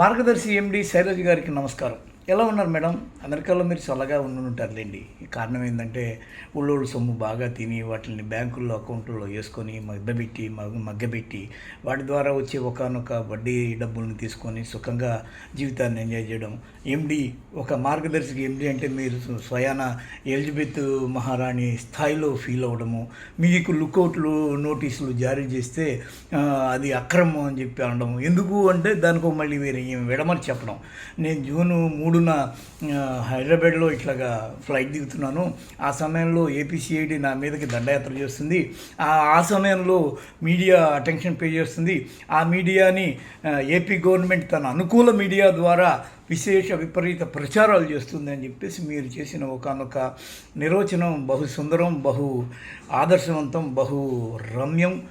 మార్గదర్శి ఎండి శైలజ్ గారికి నమస్కారం. ఎలా ఉన్నారు మేడం? అమెరికాలో మీరు చల్లగా ఉండి ఉంటారులేండి కారణం ఏంటంటే ఉళ్ళోళ్ళు సొమ్ము బాగా తిని వాటిని బ్యాంకుల్లో అకౌంట్లో వేసుకొని మగ్గబెట్టి మగ్గబెట్టి వాటి ద్వారా వచ్చే ఒకనొక వడ్డీ డబ్బులను తీసుకొని సుఖంగా జీవితాన్ని ఎంజాయ్ చేయడం. ఎండి ఒక మార్గదర్శక ఎండి అంటే మీరు స్వయాన ఎలిజబెత్ మహారాణి స్థాయిలో ఫీల్ అవ్వడము మీకు లుకౌట్లు నోటీసులు జారీ చేస్తే అది అక్రమం అని చెప్పి అనడం ఎందుకు అంటే దానికో మళ్ళీ వేరే ఏం విడమని చెప్పడం. నేను జూను మూడు ఆ, హైదరాబాద్లో ఇట్లాగా ఫ్లైట్ దిగుతున్నాను. ఆ సమయంలో ఏపీసీఐడి నా మీదకి దండయాత్ర చేస్తుంది. ఆ సమయంలో మీడియా అటెన్షన్ పే చేస్తుంది. ఆ మీడియాని ఏపీ గవర్నమెంట్ తన అనుకూల మీడియా ద్వారా విశేష విపరీత ప్రచారాలు చేస్తుంది అని చెప్పేసి మీరు చేసిన ఒకనొక నిర్వచనం బహు సుందరం బహు ఆదర్శవంతం బహు రమ్యం.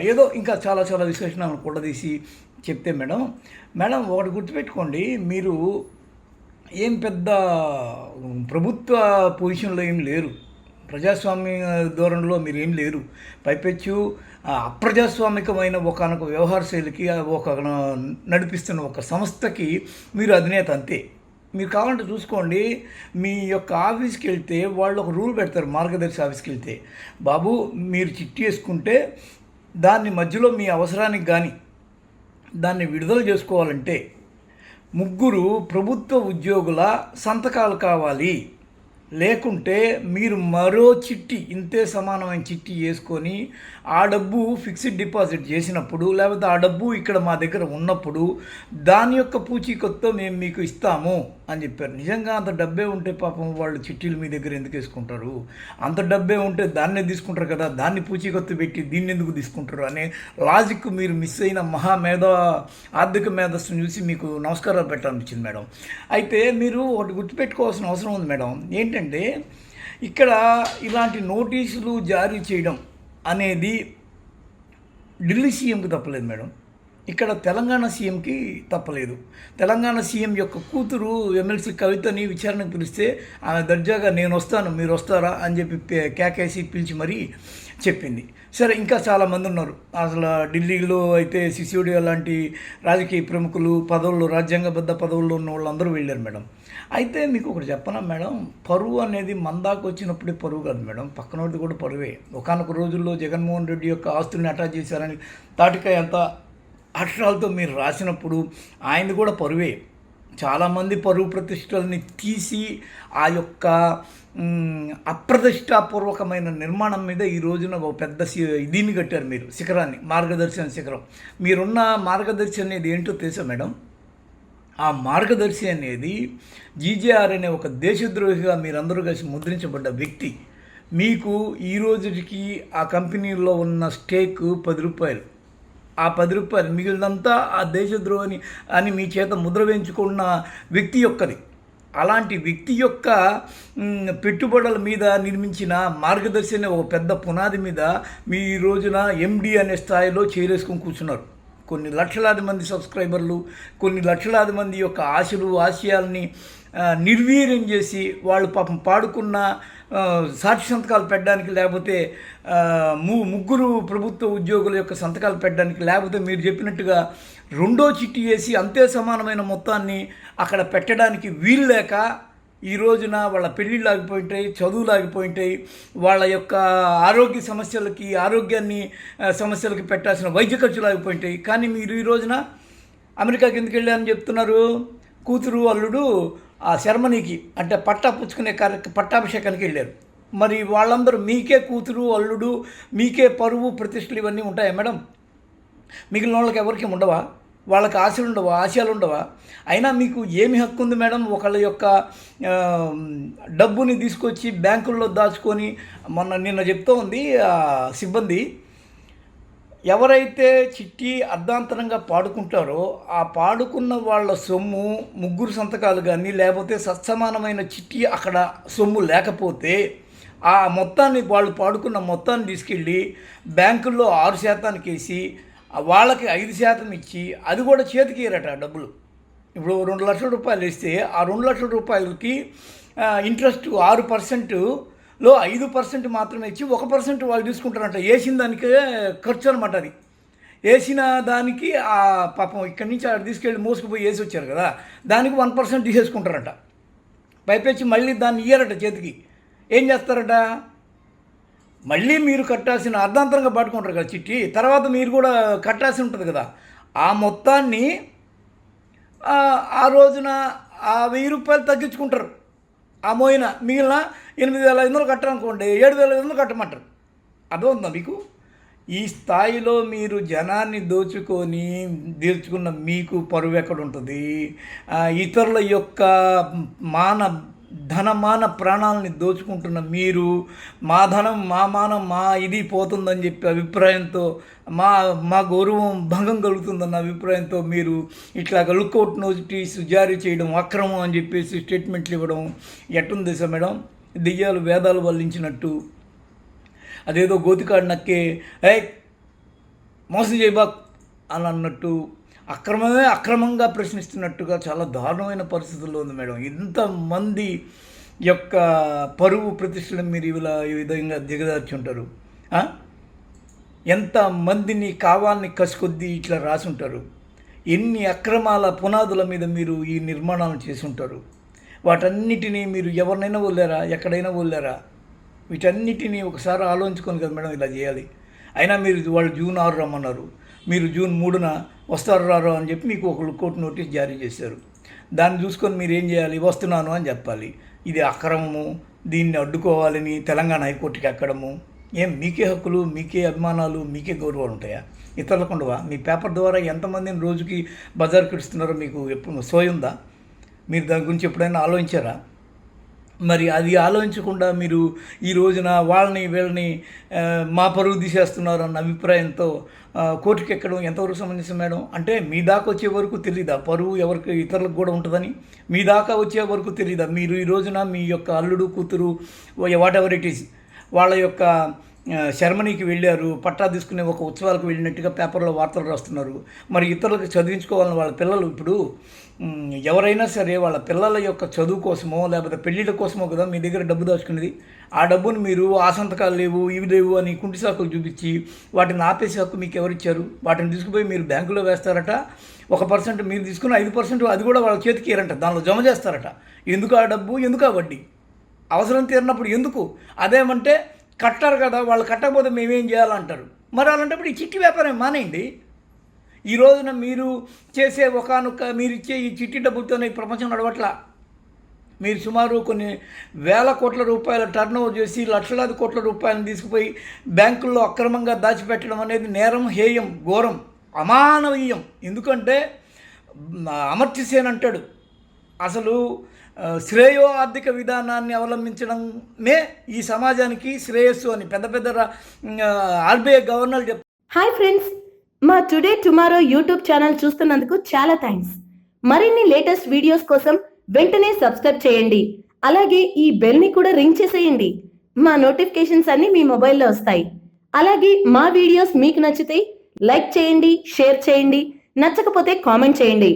ఏదో ఇంకా చాలా చాలా విశేషణాలను కూడా తీసి చెప్తే మేడం మేడం ఒకటి గుర్తుపెట్టుకోండి. మీరు ఏం పెద్ద ప్రభుత్వ పొజిషన్లో ఏం లేరు. ప్రజాస్వామ్య ధోరణిలో మీరు ఏం లేరు. పైపెచ్చు అప్రజాస్వామికమైన ఒకనొక వ్యవహార శైలికి ఒక నడిపిస్తున్న ఒక సంస్థకి మీరు అధినేత అంతే. మీరు కావాలంటే చూసుకోండి మీ యొక్క ఆఫీస్కి వెళ్తే వాళ్ళు ఒక రూల్ పెడతారు మార్గదర్శి ఆఫీస్కి వెళ్తే బాబు మీరు చిట్టి వేసుకుంటే దాన్ని మధ్యలో మీ అవసరానికి కానీ దాన్ని విడుదల చేసుకోవాలంటే ముగ్గురు ప్రభుత్వ ఉద్యోగుల సంతకాలు కావాలి. లేకుంటే మీరు మరో చిట్టి ఇంతే సమానమైన చిట్టి వేసుకొని ఆ డబ్బు ఫిక్స్డ్ డిపాజిట్ చేసినప్పుడు లేకపోతే ఆ డబ్బు ఇక్కడ మా దగ్గర ఉన్నప్పుడు దాని యొక్క పూచీకత్తో మేము మీకు ఇస్తాము. అని చెప్పారు. నిజంగా అంత డబ్బే ఉంటే పాపం వాళ్ళు చిట్టీలు మీ దగ్గర ఎందుకు వేసుకుంటారు? అంత డబ్బే ఉంటే దాన్నే తీసుకుంటారు కదా దాన్ని పూచీకత్తు పెట్టి దీన్ని ఎందుకు తీసుకుంటారు అనే లాజిక్ మీరు మిస్ అయిన మహామేధ ఆర్థిక మేధస్సును చూసి మీకు నమస్కారాలు పెట్టాలనిపించింది మేడం. అయితే మీరు ఒకటి గుర్తుపెట్టుకోవాల్సిన అవసరం ఉంది మేడం. ఏంటంటే ఇక్కడ ఇలాంటి నోటీసులు జారీ చేయడం అనేది ఢిల్లీ సీఎంకి తప్పలేదు మేడం. ఇక్కడ తెలంగాణ సీఎంకి తప్పలేదు. తెలంగాణ సీఎం యొక్క కూతురు ఎమ్మెల్సీ కవితని విచారణకు పిలిస్తే ఆమె దర్జాగా నేను వస్తాను మీరు వస్తారా? అని చెప్పి కేకేసి పిలిచి మరీ చెప్పింది. సరే ఇంకా చాలామంది ఉన్నారు. అసలు ఢిల్లీలో అయితే సిసోడియా లాంటి రాజకీయ ప్రముఖులు పదవుల్లో రాజ్యాంగబద్ధ పదవుల్లో ఉన్న వాళ్ళందరూ వెళ్ళారు మేడం. అయితే మీకు ఒకటి చెప్పనా మేడం? పరువు అనేది మందాకు వచ్చినప్పుడే పరువు కాదు మేడం. పక్కనోటి కూడా పరువే. ఒకనొక రోజుల్లో జగన్మోహన్ రెడ్డి యొక్క ఆస్తుల్ని అటాచ్ చేశారని తాటికాయ అంతా అక్షరాలతో మీరు రాసినప్పుడు ఆయనది కూడా పరువే. చాలామంది పరువు ప్రతిష్టల్ని తీసి ఆ యొక్క అప్రతిష్టాపూర్వకమైన నిర్మాణం మీద ఈ రోజున ఒక పెద్ద సి- దీన్ని కట్టారు మీరు శిఖరాన్ని మార్గదర్శన శిఖరం. మీరున్న మార్గదర్శి అనేది ఏంటో తెలుసా మేడం? ఆ మార్గదర్శి అనేది జీజేఆర్ అనే ఒక దేశద్రోహిగా మీరందరూ కలిసి ముద్రించబడ్డ వ్యక్తి. మీకు ఈ రోజుకి ఆ కంపెనీలో ఉన్న స్టేక్ పది రూపాయలు. ఆ పది రూపాయలు మిగిలినంతా ఆ దేశద్రోహిని అని మీ చేత ముద్ర వేయించుకున్న వ్యక్తి యొక్కది అలాంటి వ్యక్తి యొక్క పెట్టుబడుల మీద నిర్మించిన మార్గదర్శన ఒక పెద్ద పునాది మీద మీ ఈ రోజున ఎండి అనే స్థాయిలో చేరేసుకొని కూర్చున్నారు. కొన్ని లక్షలాది మంది సబ్స్క్రైబర్లు కొన్ని లక్షలాది మంది యొక్క ఆశలు ఆశయాల్ని నిర్వీర్యం చేసి వాళ్ళు పాపం పాడుకున్న సాక్షి సంతకాలు పెట్టడానికి లేకపోతే ము ముగ్గురు ప్రభుత్వ ఉద్యోగుల యొక్క సంతకాలు పెట్టడానికి లేకపోతే మీరు చెప్పినట్టుగా రెండో చిట్టి వేసి అంతే సమానమైన మొత్తాన్ని అక్కడ పెట్టడానికి వీలు లేక ఈ రోజున వాళ్ళ పెళ్ళిళ్ళు ఆగిపోయింటాయి చదువులు ఆగిపోయింటాయి వాళ్ళ యొక్క ఆరోగ్య సమస్యలకి ఆరోగ్యాన్ని సమస్యలకి పెట్టాల్సిన వైద్య ఖర్చులు ఆగిపోయింటాయి. కానీ మీరు ఈ రోజున అమెరికాకి ఎందుకు వెళ్ళారని చెప్తున్నారు? కూతురు అల్లుడు ఆ సెరమనీకి అంటే పట్టా పుచ్చుకునే కార్య పట్టాభిషేకానికి వెళ్ళారు. మరి వాళ్ళందరూ మీకే కూతురు అల్లుడు మీకే పరువు ప్రతిష్టలు ఇవన్నీ ఉంటాయా మేడం? మిగిలిన వాళ్ళకి ఎవరికి ఉండవా? వాళ్ళకి ఆశలు ఉండవా? ఆశయాలు ఉండవా? అయినా మీకు ఏమి హక్కు ఉంది మేడం? ఒకళ్ళ యొక్క డబ్బుని తీసుకొచ్చి బ్యాంకుల్లో దాచుకొని మొన్న నిన్న చెప్తూ ఉంది ఆ సిబ్బంది ఎవరైతే చిట్టి అర్ధాంతరంగా పాడుకుంటారో ఆ పాడుకున్న వాళ్ళ సొమ్ము ముగ్గురు సంతకాలు కానీ లేకపోతే సత్సమానమైన చిట్టి అక్కడ సొమ్ము లేకపోతే ఆ మొత్తాన్ని వాళ్ళు పాడుకున్న మొత్తాన్ని తీసుకెళ్ళి బ్యాంకుల్లో ఆరు శాతానికి వేసి వాళ్ళకి ఐదు శాతం ఇచ్చి అది కూడా చేతికి ఇరట డబ్బులు. ఇప్పుడు రెండు లక్షల రూపాయలు ఇస్తే ఆ రెండు లక్షల రూపాయలకి ఇంట్రెస్ట్ ఆరు పర్సెంట్ లో ఐదు పర్సెంట్ మాత్రమే ఇచ్చి ఒక పర్సెంట్ వాళ్ళు తీసుకుంటారంట. వేసిన దానికే ఖర్చు అనమాట అది. వేసిన దానికి ఆ పాపం ఇక్కడి నుంచి అక్కడ తీసుకెళ్ళి మోసుకుపోయి వేసి వచ్చారు కదా దానికి వన్ పర్సెంట్ తీసేసుకుంటారంట. పైపెచ్చి మళ్ళీ దాన్ని ఇయ్యారట చేతికి. ఏం చేస్తారట? మళ్ళీ మీరు కట్టాల్సిన అర్ధాంతరంగా పట్టుకుంటారు కదా చిట్టి తర్వాత మీరు కూడా కట్టాల్సి ఉంటుంది కదా. ఆ మొత్తాన్ని ఆ రోజున ఆ వెయ్యి రూపాయలు తగ్గించుకుంటారు. ఆ మోయిన మిగిలిన ఎనిమిది వేల ఐదు వందలు కట్టాలనుకోండి ఏడు వేల ఐదు వందలు కట్టమంటారు. అర్థమవుతుందా మీకు? ఈ స్థాయిలో మీరు జనాన్ని దోచుకొని తీర్చుకున్న మీకు పరువు ఎక్కడ ఉంటుంది ఇతరుల యొక్క మాన ధనమాన ప్రాణాలని దోచుకుంటున్న మీరు మా ధనం మా మానం మా ఇది పోతుందని చెప్పి అభిప్రాయంతో మా మా గౌరవం భంగం కలుగుతుందన్న అభిప్రాయంతో మీరు ఇట్లా లుక్అవుట్ నోటీస్ జారీ చేయడం అక్రమం అని చెప్పేసి స్టేట్మెంట్లు ఇవ్వడం ఎట్టుంది సార్ మేడం? దెయ్యాలు వేదాలు వల్లించినట్టు. అదేదో గోతికాడు నక్కే ఏ మోసం చేయబాక్ అని అన్నట్టు అక్రమమే అక్రమంగా ప్రశ్నిస్తున్నట్టుగా చాలా దారుణమైన పరిస్థితుల్లో ఉంది మేడం. ఇంతమంది యొక్క పరువు ప్రతిష్టలను మీరు ఇలా ఈ విధంగా దిగదార్చి ఉంటారు. ఎంతమందిని కావాలని కసికొద్దీ ఇట్లా రాసి ఉంటారు ఎన్ని అక్రమాల పునాదుల మీద మీరు ఈ నిర్మాణాలు చేసి ఉంటారు వాటన్నిటినీ మీరు ఎవరినైనా వదిలేరా? ఎక్కడైనా వదిలేరా? వీటన్నిటినీ ఒకసారి ఆలోచించుకొని కదా మేడం ఇలా చేయాలి. అయినా మీరు వాళ్ళు జూన్ ఆరు రమ్మన్నారు. మీరు జూన్ మూడున వస్తారు రారు అని చెప్పి మీకు ఒక కోర్టు నోటీస్ జారీ చేశారు. దాన్ని చూసుకొని మీరు ఏం చేయాలి? వస్తున్నాను అని చెప్పాలి. ఇది అక్రమము దీన్ని అడ్డుకోవాలని తెలంగాణ హైకోర్టుకి ఎక్కడము? ఏం మీకే హక్కులు మీకే అభిమానాలు మీకే గౌరవాలు ఉంటాయా? ఇతరులకు ఉండవా? మీ పేపర్ ద్వారా ఎంతమందిని రోజుకి బజార్కి ఇస్తున్నారో మీకు ఎప్పుడు సోయుందా మీరు దాని గురించి ఎప్పుడైనా ఆలోచించారా? మరి అది ఆలోచించకుండా మీరు ఈ రోజున వాళ్ళని వీళ్ళని మా పరువు తీసేస్తున్నారు అన్న అభిప్రాయంతో కోర్టుకి ఎక్కడం ఎంతవరకు సంబంధించిన మేడం? అంటే మీ దాకా వచ్చే వరకు తెలియదా పరువు ఎవరికి ఇతరులకు కూడా ఉంటుందని? మీ దాకా వచ్చే వరకు తెలియదా మీరు ఈ రోజున మీ యొక్క అల్లుడు కూతురు వాట్ ఎవర్ ఇట్ ఈస్ వాళ్ళ యొక్క శర్మనీకి వెళ్ళారు పట్టా తీసుకునే ఒక ఉత్సవాలకు వెళ్ళినట్టుగా పేపర్లో వార్తలు రాస్తున్నారు. మరి ఇతరులకు చదివించుకోవాలని వాళ్ళ పిల్లలు ఇప్పుడు ఎవరైనా సరే వాళ్ళ పిల్లల యొక్క చదువు కోసమో లేకపోతే పెళ్ళిళ్ళ కోసమో కదా మీ దగ్గర డబ్బు దాచుకునేది. ఆ డబ్బును మీరు ఆ సంతకాలు లేవు ఇవి లేవు అని కుంటి సాకులు చూపించి వాటిని ఆపేసే హక్కు మీకు ఎవరిచ్చారు వాటిని తీసుకుపోయి మీరు బ్యాంకులో వేస్తారట. ఒక పర్సెంట్ మీరు తీసుకున్న ఐదు పర్సెంట్ అది కూడా వాళ్ళ చేతికి ఇరంట దానిలో జమ చేస్తారట. ఎందుకు ఆ డబ్బు? ఎందుకు ఆ వడ్డీ? అవసరం తీరినప్పుడు ఎందుకు? అదేమంటే కట్టారు కదా వాళ్ళు కట్టకపోతే మేమేం చేయాలంటారు? మరి అలాంటప్పుడు ఈ చిట్టి వ్యాపారం మానేయండి ఈ రోజున మీరు చేసే ఒకనొక మీరు ఇచ్చే ఈ చిట్టి డబ్బుతోనే ఈ ప్రపంచం నడవట్లా? మీరు సుమారు కొన్ని వేల కోట్ల రూపాయల టర్న్ ఓవర్ చేసి లక్షలాది కోట్ల రూపాయలను తీసుకుపోయి బ్యాంకుల్లో అక్రమంగా దాచిపెట్టడం అనేది నేరం హేయం ఘోరం అమానవీయం. ఎందుకంటే అమర్త్యసేన్ అంటాడు అసలు శ్రేయో ఆర్థిక విధానాన్ని అవలంబించడమే ఈ సమాజానికి శ్రేయస్సు అని పెద్ద పెద్ద ఆర్బీఐ గవర్నర్ చెప్ హాయ్ ఫ్రెండ్స్ మా టుడే టుమారో యూట్యూబ్ ఛానల్ చూస్తున్నందుకు చాలా థ్యాంక్స్. మరిన్ని లేటెస్ట్ వీడియోస్ కోసం వెంటనే సబ్స్క్రైబ్ చేయండి. అలాగే ఈ బెల్ని కూడా రింగ్ చేసేయండి. మా నోటిఫికేషన్స్ అన్ని మీ మొబైల్లో వస్తాయి. అలాగే మా వీడియోస్ మీకు నచ్చితే లైక్ చేయండి షేర్ చేయండి నచ్చకపోతే కామెంట్ చేయండి.